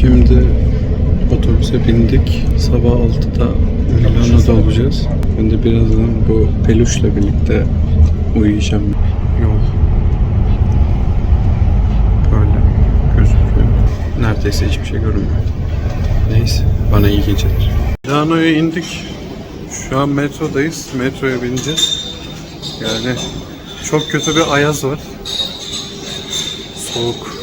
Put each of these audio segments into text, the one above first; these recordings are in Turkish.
Şimdi otobüse bindik. Sabah 6'da Milano'da olacağız. Ben de birazdan bu peluşla birlikte uyuyacağım. Yol böyle gözüküyor. Neredeyse hiçbir şey görünmüyor. Neyse, bana iyi geceler. Milano'ya indik. Şu an metrodayız. Metroya bineceğiz. Yani çok kötü bir ayaz var. Soğuk.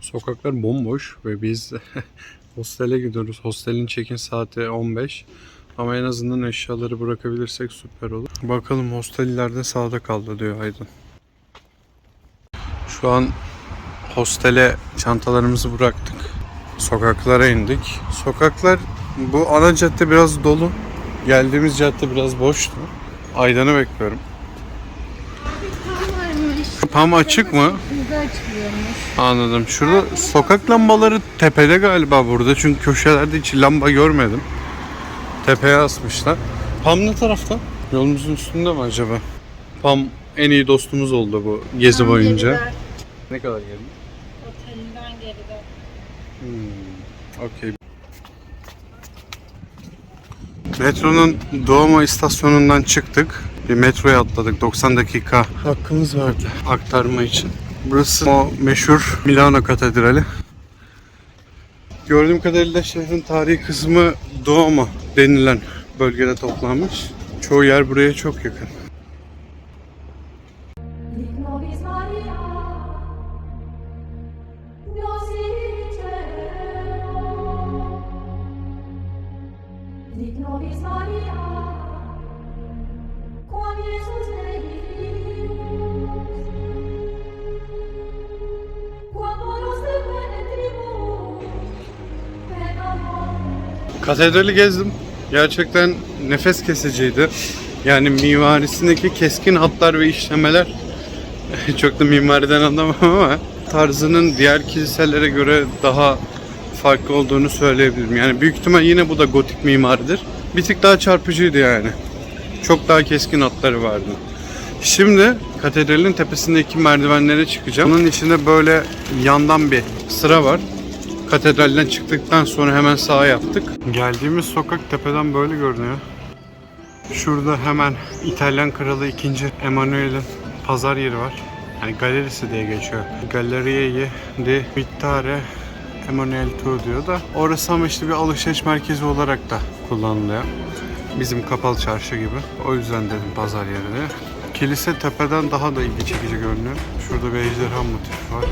Sokaklar bomboş ve biz hostele gidiyoruz. Hostelin check-in saati 15. Ama en azından eşyaları bırakabilirsek süper olur. Bakalım hostel ileride sağda kaldı diyor Aydın. Şu an hostele çantalarımızı bıraktık. Sokaklara indik. Sokaklar bu ana cadde biraz dolu. Geldiğimiz cadde biraz boştu. Aydan'ı bekliyorum. Tam açık mı? Hızlı açılıyormuş. Anladım. Şurada sokak lambaları tepede galiba burada. Çünkü köşelerde hiç lamba görmedim. Tepeye asmışlar. Pam ne tarafta? Yolumuzun üstünde mi acaba? Pam en iyi dostumuz oldu bu gezi Tam boyunca. geride, Ne kadar geldi? Otelinden geride. Hmm, okey. Metronun Doğuma istasyonundan çıktık. Bir metroya atladık. 90 dakika hakkımız vardı aktarma için. Burası o meşhur Milano Katedrali. Gördüğüm kadarıyla şehrin tarihi kısmı Duomo denilen bölgede toplanmış. Çoğu yer buraya çok yakın. Katedrali gezdim. Gerçekten nefes kesiciydi. Yani mimarisindeki keskin hatlar ve işlemeler çok da mimariden anlamam ama tarzının diğer kiliselere göre daha farklı olduğunu söyleyebilirim. Yani büyük ihtimal yine bu da gotik mimaridir. Bir tık daha çarpıcıydı yani. Çok daha keskin hatları vardı. Şimdi katedralin tepesindeki merdivenlere çıkacağım. Bunun içinde böyle yandan bir sıra var. Katedralden çıktıktan sonra hemen sağa yaptık. Geldiğimiz sokak tepeden böyle görünüyor. Şurada hemen İtalyan Kralı 2. Emanuel'in pazar yeri var. Yani galerisi diye geçiyor. Gallerie di Vittare Emanuel Tour diyor da orası ama işte bir alışveriş merkezi olarak da kullanılıyor. Bizim kapalı çarşı gibi. O yüzden dedim pazar yeri. Kilise tepeden daha da ilgi çekici görünüyor. Şurada bir ejderha motifi var.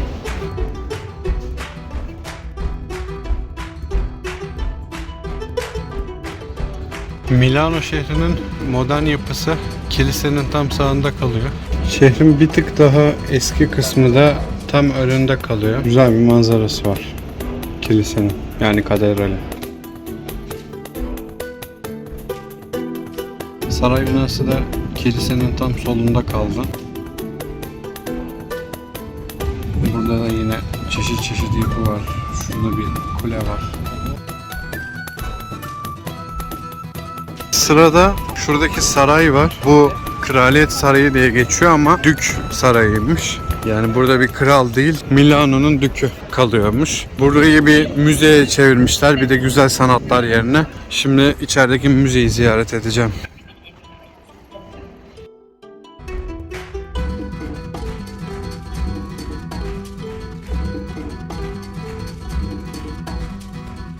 Milano şehrinin modern yapısı kilisenin tam sağında kalıyor. Şehrin bir tık daha eski kısmı da tam önünde kalıyor. Güzel bir manzarası var kilisenin yani katedrali. Saray binası da kilisenin tam solunda kaldı. Burada da yine çeşit çeşit yapı var. Şurada bir kule var. Sırada şuradaki saray var. Bu Kraliyet Sarayı diye geçiyor ama Dük Sarayı'ymış. Yani burada bir kral değil, Milano'nun dükü kalıyormuş. Burayı bir müzeye çevirmişler, bir de güzel sanatlar yerine. Şimdi içerideki müzeyi ziyaret edeceğim.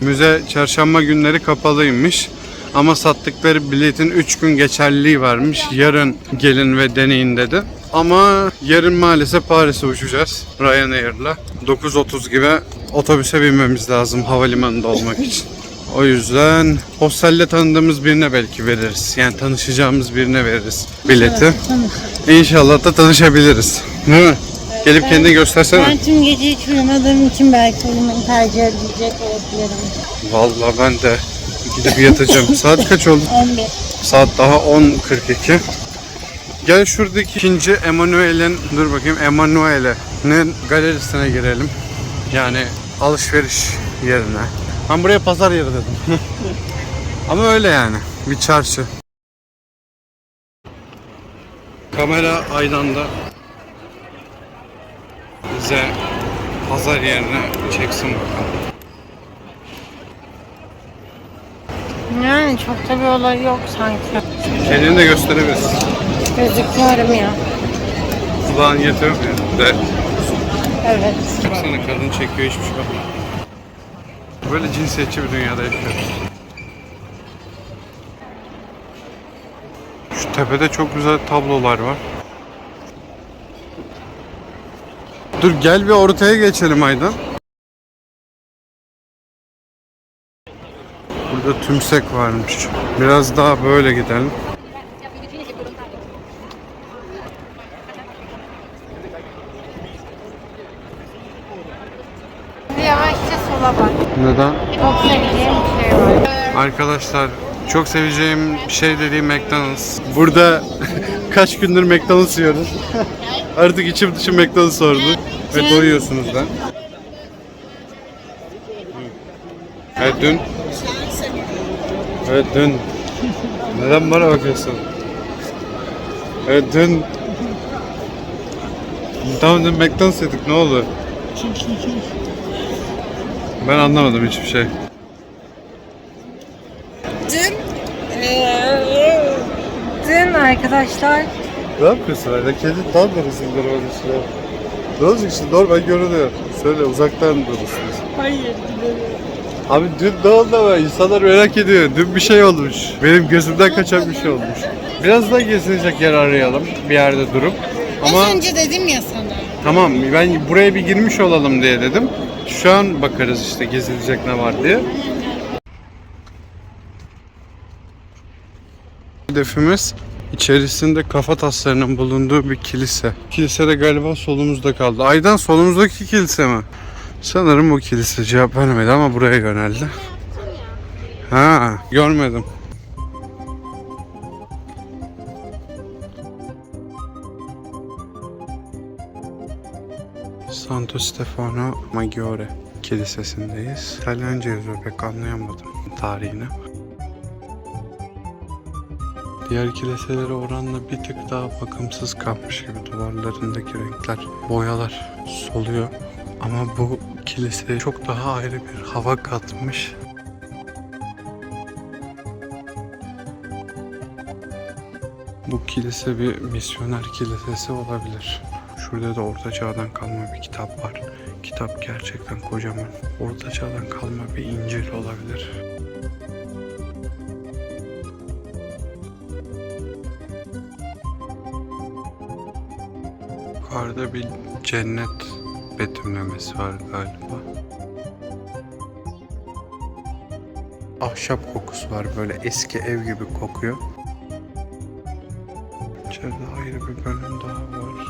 Müze çarşamba günleri kapalıymış. Ama sattıkları biletin 3 gün geçerliliği varmış. Yarın gelin ve deneyin dedi. Ama yarın maalesef Paris'e uçacağız Ryanair'la. 9.30 gibi otobüse binmemiz lazım havalimanında olmak için. O yüzden hostelle tanıdığımız birine belki veririz. Yani tanışacağımız birine veririz bileti. İnşallah da tanışabiliriz. Değil mi? Gelip kendini göstersene. Ben tüm gece hiç uyumadığım için belki uyumayı tercih edecek olabilirim. Vallahi ben de Gidip yatacağım. Saat kaç oldu? 11. Saat daha 10.42. Gel şuradaki ikinci Emanuel'in dur bakayım Emanuel'in galerisine girelim. Yani alışveriş yerine. Ben buraya pazar yeri dedim. Ama öyle yani. Bir çarşı. Kamera aydanda bize pazar yerine çeksin bakalım. Yani çok da bir olay yok sanki. Kendini de gösterebilirsin. Gözüküyorum ya. Kulağın yetiyor mu ya? De. Evet. Baksana kadın çekiyor hiçbir şey yok. Böyle cinsiyetçi bir dünyada yaşıyoruz. Şu tepede çok güzel tablolar var. Dur gel bir ortaya geçelim Aydan. Burada tümsek varmış. Biraz daha böyle gidelim. Neden? Çok sevdiğim bir şey var. Arkadaşlar çok seveceğim şey dediğim McDonald's. Burada kaç gündür McDonald's yiyoruz. Artık içim dışı McDonald's oldu. Ve doyuyorsunuz da. Evet dün. Evet dün. Neden bana bakıyorsun? Evet dün. Tamam dün McDonald's yedik ne oldu? Ben anlamadım hiçbir şey. Dün Dün arkadaşlar Ne yapıyorsun öyle? Kedi tam neresindir öyle şey? Ne olacak şimdi normal görünüyor. Söyle uzaktan durursunuz. Hayır Abi dün ne oldu ama insanlar merak ediyor. Dün bir şey olmuş. Benim gözümden kaçan bir şey olmuş. Biraz daha gezilecek yer arayalım bir yerde durup. Ama Az önce dedim ya sana. tamam ben buraya bir girmiş olalım diye dedim. Şu an bakarız işte gezilecek ne var diye. Hedefimiz içerisinde kafa taslarının bulunduğu bir kilise. Kilise de galiba solumuzda kaldı. Aydan solumuzdaki kilise mi? Sanırım bu kilise cevap vermedi ama buraya yöneldi. Ha, görmedim. Santo Stefano Maggiore Kilisesi'ndeyiz. İtalyanca yazıyor pek anlayamadım tarihini. Diğer kiliselere oranla bir tık daha bakımsız kalmış gibi duvarlarındaki renkler, boyalar soluyor. Ama bu kiliseye çok daha ayrı bir hava katmış. Bu kilise bir misyoner kilisesi olabilir. Şurada da Orta Çağ'dan kalma bir kitap var. Kitap gerçekten kocaman. Orta Çağ'dan kalma bir İncil olabilir. Yukarıda bir cennet betimlemesi var galiba. Ahşap kokusu var böyle eski ev gibi kokuyor. İçeride ayrı bir bölüm daha var.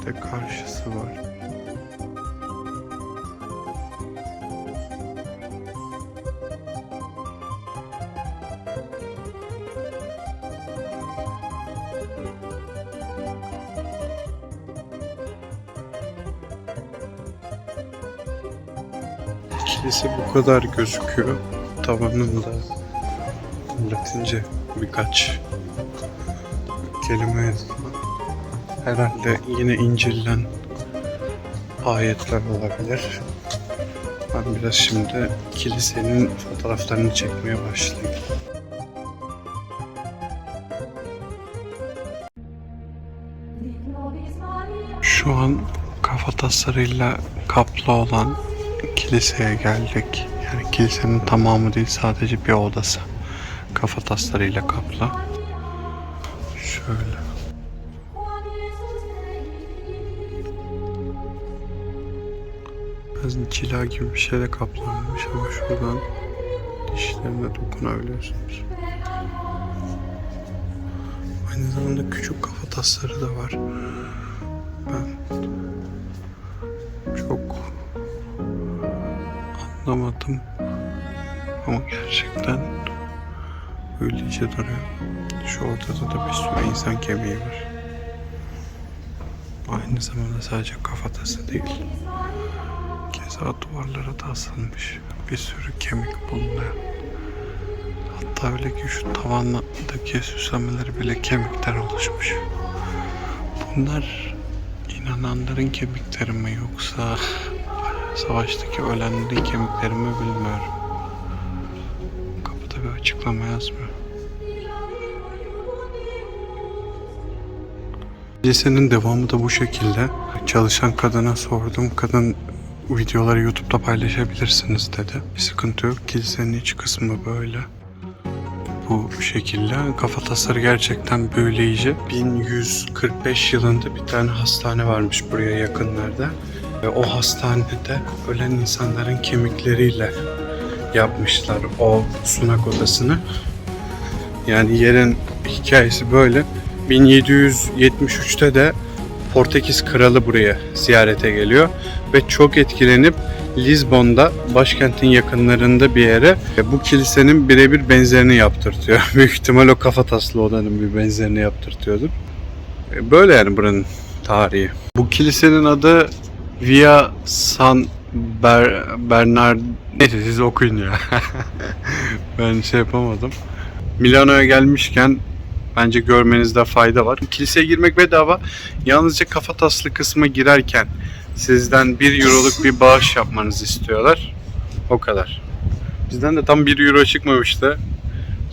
Bir de karşısı var. Kilise bu kadar gözüküyor. Tavanında Latince birkaç kelime. Herhalde yine İncil'den ayetler olabilir. Ben biraz şimdi kilisenin fotoğraflarını çekmeye başlayayım. Şu an kafa taslarıyla kaplı olan kiliseye geldik. Yani kilisenin tamamı değil sadece bir odası. Kafa taslarıyla kaplı. Şöyle. Biraz cila gibi bir şeyle kaplanmış ama şuradan dişlerine dokunabiliyorsunuz. Aynı zamanda küçük kafa tasları da var. Anlamadım ama gerçekten öylece duruyor. Şu ortada da bir sürü insan kemiği var. Aynı zamanda sadece kafatası değil. Keza duvarlara da asılmış bir sürü kemik bulunuyor. Hatta öyle ki şu tavandaki süslemeleri bile kemikten oluşmuş. Bunlar inananların kemikleri mi yoksa savaştaki ölenlerin kemikleri mi bilmiyorum. Kapıda bir açıklama yazmıyor. Lisenin devamı da bu şekilde. Çalışan kadına sordum. Kadın videoları YouTube'da paylaşabilirsiniz dedi. Bir sıkıntı yok. Kilisenin iç kısmı böyle. Bu şekilde. Kafa tasarı gerçekten büyüleyici. 1145 yılında bir tane hastane varmış buraya yakınlarda. O hastanede ölen insanların kemikleriyle yapmışlar o sunak odasını. Yani yerin hikayesi böyle. 1773'te de Portekiz kralı buraya ziyarete geliyor ve çok etkilenip Lizbon'da başkentin yakınlarında bir yere bu kilisenin birebir benzerini yaptırtıyor. Büyük ihtimal o kafataslı odanın bir benzerini yaptırtıyordur. E, Böyle yani buranın tarihi. Bu kilisenin adı Via San Ber Bernard neyse siz okuyun ya. ben şey yapamadım. Milano'ya gelmişken bence görmenizde fayda var. Kiliseye girmek bedava. Yalnızca kafataslı kısma girerken sizden 1 euroluk bir bağış yapmanızı istiyorlar. O kadar. Bizden de tam 1 euro çıkmamıştı.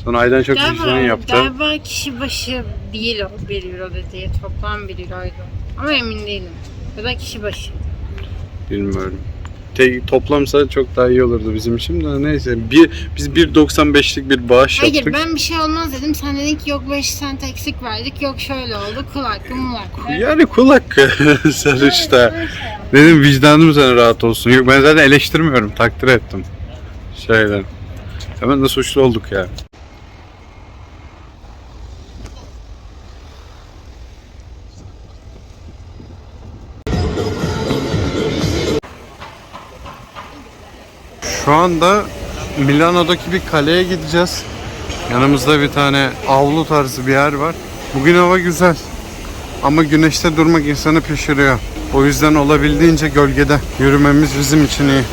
Sonra aydan çok vicdan yaptı. galiba kişi başı değil o 1 euro dediği toplam 1 euroydu. Ama emin değilim. Ya da kişi başı. Bilmiyorum. Tek, toplamsa çok daha iyi olurdu bizim için de neyse. Bir, biz 1.95'lik bir bağış Hayır yaptık. ben bir şey olmaz dedim. Sen dedin ki yok 5 cent eksik verdik. Yok şöyle oldu. Kul hakkı mul hakkı. Yani kul hakkı sonuçta. Dedim vicdanım sana rahat olsun. Yok ben zaten eleştirmiyorum. Takdir ettim. Şeyden. Hemen de suçlu olduk ya. Şu anda Milano'daki bir kaleye gideceğiz. Yanımızda bir tane avlu tarzı bir yer var. Bugün hava güzel. Ama güneşte durmak insanı pişiriyor. O yüzden olabildiğince gölgede yürümemiz bizim için iyi.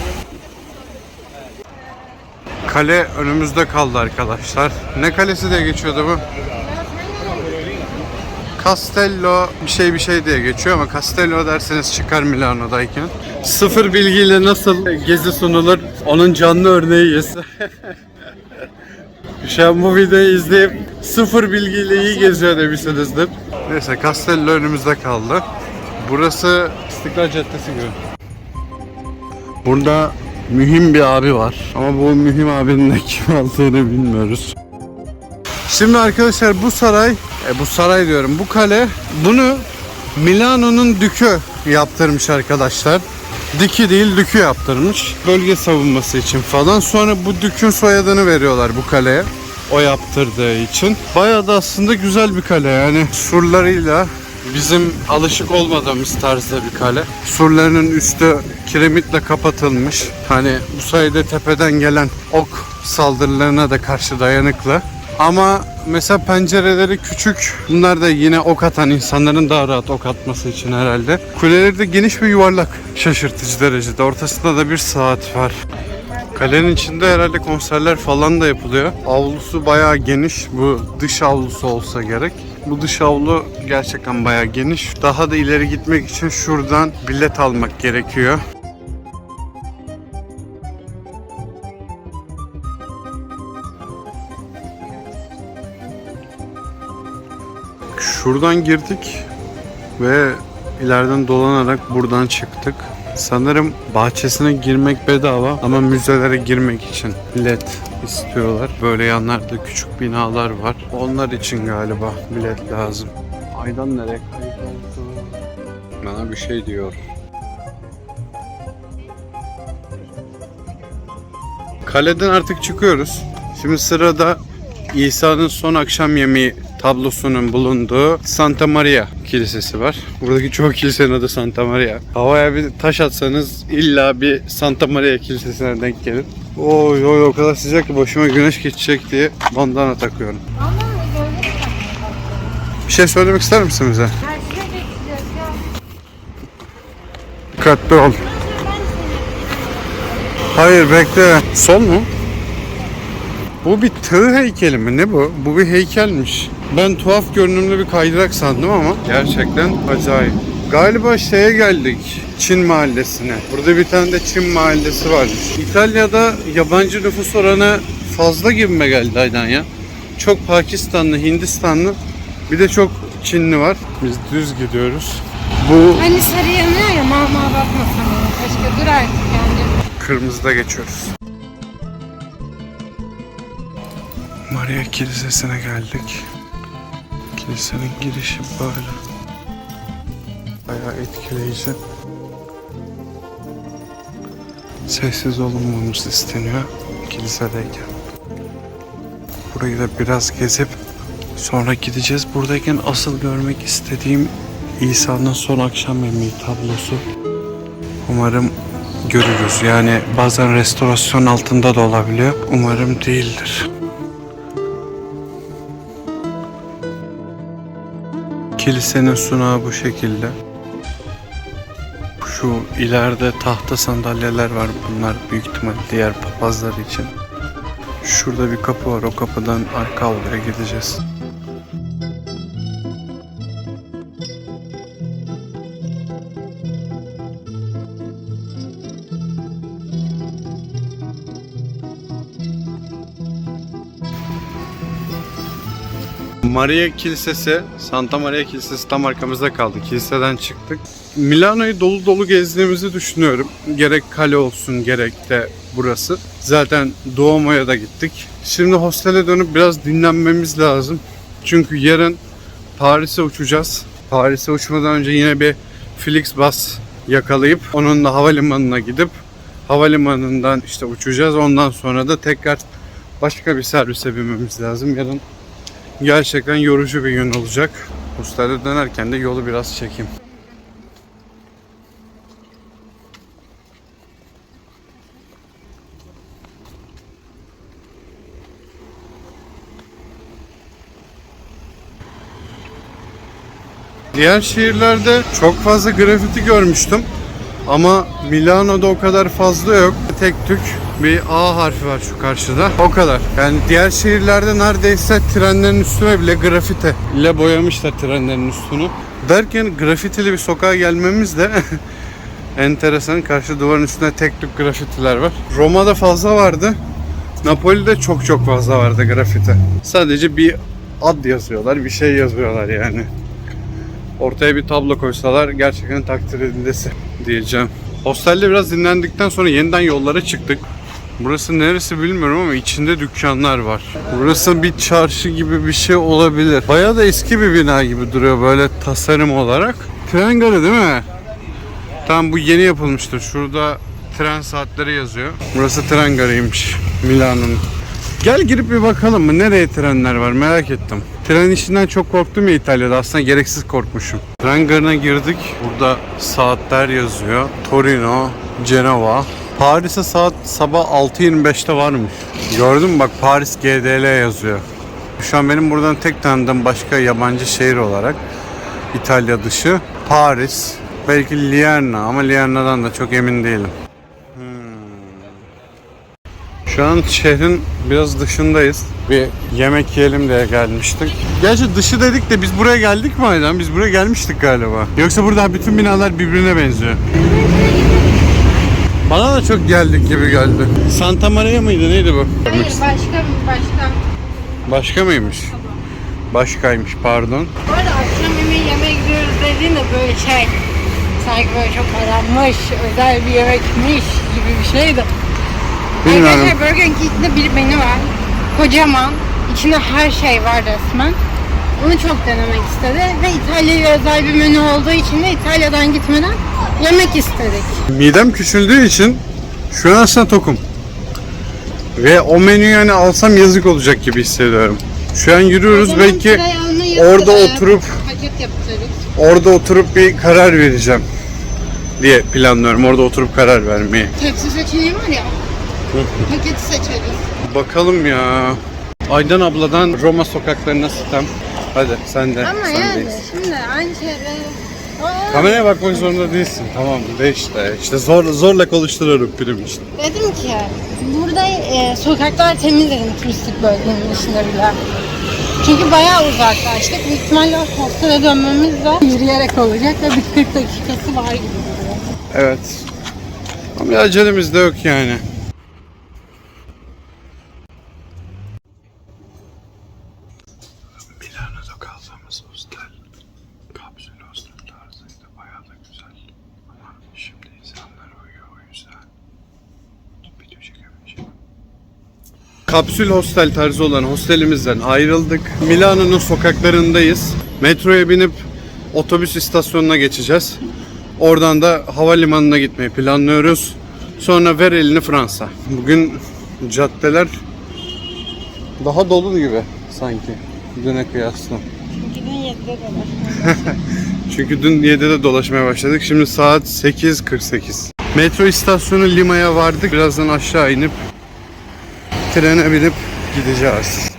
Kale önümüzde kaldı arkadaşlar. Ne kalesi diye geçiyordu bu? Castello bir şey bir şey diye geçiyor ama Castello derseniz çıkar Milano'dayken. Sıfır bilgiyle nasıl gezi sunulur onun canlı örneğiyiz. Şu an bu videoyu izleyip sıfır bilgiyle iyi geziyor demişsinizdir. Neyse Castello önümüzde kaldı. Burası İstiklal Caddesi gibi. Burada mühim bir abi var. Ama bu mühim abinin de kim olduğunu bilmiyoruz. Şimdi arkadaşlar bu saray, e, bu saray diyorum bu kale bunu Milano'nun dükü yaptırmış arkadaşlar. Diki değil dükü yaptırmış. Bölge savunması için falan. Sonra bu dükün soyadını veriyorlar bu kaleye. O yaptırdığı için. Bayağı da aslında güzel bir kale yani. Surlarıyla bizim alışık olmadığımız tarzda bir kale. Surlarının üstü kiremitle kapatılmış. Hani bu sayede tepeden gelen ok saldırılarına da karşı dayanıklı. Ama mesela pencereleri küçük. Bunlar da yine ok atan insanların daha rahat ok atması için herhalde. Kuleleri de geniş ve yuvarlak. Şaşırtıcı derecede. Ortasında da bir saat var. Kalenin içinde herhalde konserler falan da yapılıyor. Avlusu bayağı geniş. Bu dış avlusu olsa gerek. Bu dış avlu gerçekten bayağı geniş. Daha da ileri gitmek için şuradan bilet almak gerekiyor. Şuradan girdik ve ileriden dolanarak buradan çıktık. Sanırım bahçesine girmek bedava ama müzelere girmek için bilet istiyorlar. Böyle yanlarda küçük binalar var. Onlar için galiba bilet lazım. Aydan nereye kayboldu? Bana bir şey diyor. Kaleden artık çıkıyoruz. Şimdi sırada İsa'nın son akşam yemeği tablosunun bulunduğu Santa Maria Kilisesi var. Buradaki çoğu kilisenin adı Santa Maria. Havaya bir taş atsanız illa bir Santa Maria Kilisesi'ne denk gelir. Oy oy o kadar sıcak ki başıma güneş geçecek diye bandana takıyorum. Bir şey söylemek ister misin bize? Dikkatli ol. Hayır bekle. Sol mu? Bu bir tığ heykeli mi? Ne bu? Bu bir heykelmiş. Ben tuhaf görünümlü bir kaydırak sandım ama gerçekten acayip. Galiba şeye geldik. Çin mahallesine. Burada bir tane de Çin mahallesi varmış. İtalya'da yabancı nüfus oranı fazla gibime geldi aynen ya. Çok Pakistanlı, Hindistanlı bir de çok Çinli var. Biz düz gidiyoruz. Bu Hani sarı yanıyor ya mama bakma sana. Keşke dur artık yani. kırmızıda geçiyoruz. Maria Kilisesi'ne geldik. Kilisenin girişi böyle. Bayağı etkileyici. Sessiz olunmamız isteniyor kilisedeyken. Burayı da biraz gezip sonra gideceğiz. Buradayken asıl görmek istediğim İsa'nın son akşam yemeği tablosu. Umarım görürüz. Yani bazen restorasyon altında da olabiliyor. Umarım değildir. Kilisenin sunağı bu şekilde. Şu ileride tahta sandalyeler var. Bunlar büyük ihtimal diğer papazlar için. Şurada bir kapı var. O kapıdan arka avluya gideceğiz. Maria Kilisesi, Santa Maria Kilisesi tam arkamızda kaldı. Kiliseden çıktık. Milano'yu dolu dolu gezdiğimizi düşünüyorum. Gerek kale olsun gerek de burası. Zaten Duomo'ya da gittik. Şimdi hostele dönüp biraz dinlenmemiz lazım. Çünkü yarın Paris'e uçacağız. Paris'e uçmadan önce yine bir Flixbus yakalayıp onunla havalimanına gidip havalimanından işte uçacağız. Ondan sonra da tekrar başka bir servise binmemiz lazım. Yarın Gerçekten yorucu bir gün olacak. Hostelde dönerken de yolu biraz çekeyim. Diğer şehirlerde çok fazla grafiti görmüştüm. Ama Milano'da o kadar fazla yok. Tek tük bir A harfi var şu karşıda. O kadar. Yani diğer şehirlerde neredeyse trenlerin üstüne bile grafiti ile boyamışlar trenlerin üstünü. Derken grafitili bir sokağa gelmemiz de enteresan. Karşı duvarın üstünde tek tük grafitiler var. Roma'da fazla vardı. Napoli'de çok çok fazla vardı grafiti. Sadece bir ad yazıyorlar, bir şey yazıyorlar yani ortaya bir tablo koysalar gerçekten takdir edilesi diyeceğim. Hostelde biraz dinlendikten sonra yeniden yollara çıktık. Burası neresi bilmiyorum ama içinde dükkanlar var. Burası bir çarşı gibi bir şey olabilir. Bayağı da eski bir bina gibi duruyor böyle tasarım olarak. Tren garı değil mi? Tam bu yeni yapılmıştır. Şurada tren saatleri yazıyor. Burası tren garıymış Milano'nun. Gel girip bir bakalım mı? Nereye trenler var merak ettim. Tren işinden çok korktum ya İtalya'da. Aslında gereksiz korkmuşum. Tren garına girdik. Burada saatler yazıyor. Torino, Cenova. Paris'e saat sabah 6.25'te varmış. Gördün mü bak Paris GDL yazıyor. Şu an benim buradan tek tanıdığım başka yabancı şehir olarak İtalya dışı Paris. Belki Lierna ama Lierna'dan da çok emin değilim. Şu an şehrin biraz dışındayız. Bir yemek yiyelim diye gelmiştik. Gerçi dışı dedik de biz buraya geldik mi Aydan? Biz buraya gelmiştik galiba. Yoksa burada bütün binalar birbirine benziyor. Bana da çok geldik gibi geldi. Santa Maria mıydı neydi bu? Hayır başka başka. Başka mıymış? Başkaymış pardon. Bu arada akşam yemeği yemeğe gidiyoruz dediğinde böyle şey sanki böyle çok aranmış, özel bir yemekmiş gibi bir şeydi. Bilmiyorum. Arkadaşlar Burger King'de bir menü var. Kocaman. İçinde her şey var resmen. Onu çok denemek istedi ve İtalya'ya özel bir menü olduğu için de İtalya'dan gitmeden yemek istedik. Midem küçüldüğü için şu an aslında tokum. Ve o menüyü yani alsam yazık olacak gibi hissediyorum. Şu an yürüyoruz belki orada oturup orada oturup bir karar vereceğim diye planlıyorum. Orada oturup karar vermeyi. Tepsi seçeneği var ya. Paketi seçeriz. Bakalım ya. Aydan abladan Roma sokaklarına sitem. Hadi sen de. Ama sen yani de. şimdi aynı şeyleri... Kameraya bakmak zorunda değilsin. Tamam de işte. İşte zor, zorla konuşturuyorum prim işte. Dedim ki burada e, sokaklar temiz dedim turistik bölgenin dışında bile. Çünkü bayağı uzaklaştık. Büyük ihtimalle hostele dönmemiz de yürüyerek olacak ve bir 40 dakikası var gibi. Evet. Ama acelemiz de yok yani. Milano'da kaldığımız hostel kapsül hostel tarzıydı. Bayağı da güzel. Ama şimdi insanlar uyuyor o yüzden video çekemeyeceğim. Kapsül hostel tarzı olan hostelimizden ayrıldık. Milano'nun sokaklarındayız. Metroya binip otobüs istasyonuna geçeceğiz. Oradan da havalimanına gitmeyi planlıyoruz. Sonra ver elini Fransa. Bugün caddeler daha dolu gibi sanki düne kıyasla. Çünkü dün 7'de dolaşmaya Çünkü dün 7'de dolaşmaya başladık. Şimdi saat 8.48. Metro istasyonu Lima'ya vardık. Birazdan aşağı inip trene binip gideceğiz.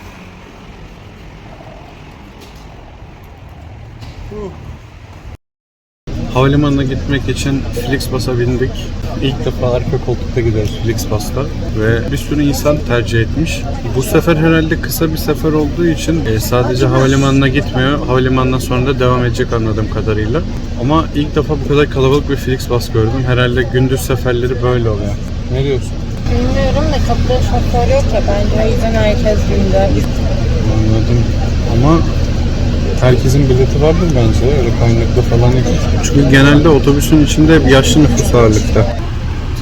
Havalimanına gitmek için Flixbus'a bindik. İlk defa arka koltukta gidiyoruz Flixbus'ta ve bir sürü insan tercih etmiş. Bu sefer herhalde kısa bir sefer olduğu için e, sadece havalimanına gitmiyor. Havalimanından sonra da devam edecek anladığım kadarıyla. Ama ilk defa bu kadar kalabalık bir Flixbus gördüm. Herhalde gündüz seferleri böyle oluyor. Ne diyorsun? Bilmiyorum da kapıda şoför yok ya bence o yüzden herkes bindi. Anladım. Ama herkesin bileti vardır bence. Öyle kaynaklı falan yok. Çünkü genelde otobüsün içinde hep yaşlı nüfus ağırlıkta.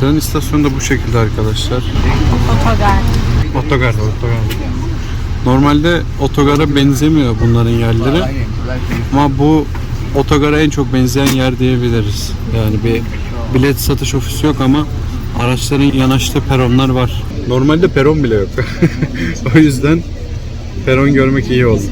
Tren istasyonu da bu şekilde arkadaşlar. Otogar. Otogar, otogar. Normalde otogara benzemiyor bunların yerleri. Ama bu otogara en çok benzeyen yer diyebiliriz. Yani bir bilet satış ofisi yok ama araçların yanaştığı peronlar var. Normalde peron bile yok. o yüzden peron görmek iyi oldu.